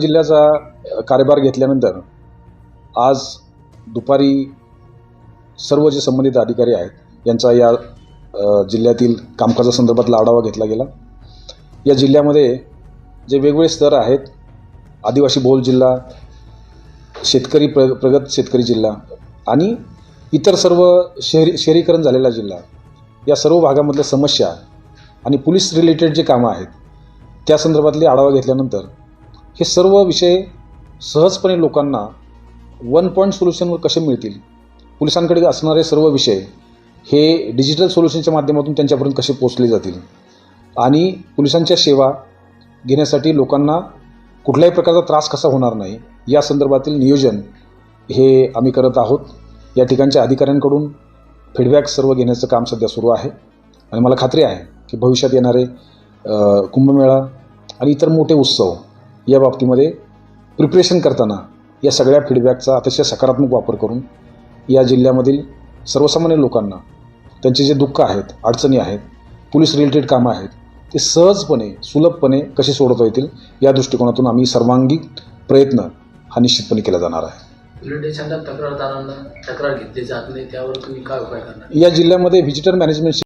जिल्ह्याचा कार्यभार घेतल्यानंतर आज दुपारी सर्व जे संबंधित अधिकारी आहेत यांचा या जिल्ह्यातील कामकाजासंदर्भातला आढावा घेतला गेला. या जिल्ह्यामध्ये जे वेगवेगळे स्तर आहेत आदिवासी बहुल जिल्हा शेतकरी प्र प्रगत शेतकरी जिल्हा आणि इतर सर्व शहरी शहरीकरण झालेला जिल्हा या सर्व भागामधल्या समस्या आणि पोलीस रिलेटेड जे कामं आहेत त्या संदर्भातली आढावा घेतल्यानंतर हे सर्व विषय सहजपणे लोकांना वन पॉईंट सोल्युशनवर कसे मिळतील? पोलिसांकडे असणारे सर्व विषय हे डिजिटल सोल्युशनच्या माध्यमातून त्यांच्यापर्यंत कसे पोचले जातील? आणि पोलिसांच्या सेवा घेण्यासाठी लोकांना कुठल्याही प्रकारचा त्रास कसा होणार नाही या संदर्भातील नियोजन हे आम्ही करत आहोत. या ठिकाणच्या अधिकाऱ्यांकडून फीडबॅक सर्व घेण्याचं काम सध्या सुरू आहे. आणि मला खात्री आहे की भविष्यात येणारे कुंभमेळा आणि इतर मोठे उत्सव या बाबतीमध्ये प्रिपरेशन करताना या सगळ्या फीडबॅकचा अतिशय सकारात्मक वापर करून या जिल्ह्यामधील सर्वसामान्य लोकांना त्यांचे जे दुःख आहेत अडचणी आहेत पोलीस रिलेटेड कामं आहेत ते सहजपणे सुलभपणे कसे सोडवता येतील या दृष्टिकोनातून आम्ही सर्वांगीण प्रयत्न हा निश्चितपणे केला जाणार आहे. तक्रारदारांना तक्रार घेतली जात नाही त्यावर तुम्ही काय उपाय करणार? या जिल्ह्यामध्ये व्हिजिटर मॅनेजमेंट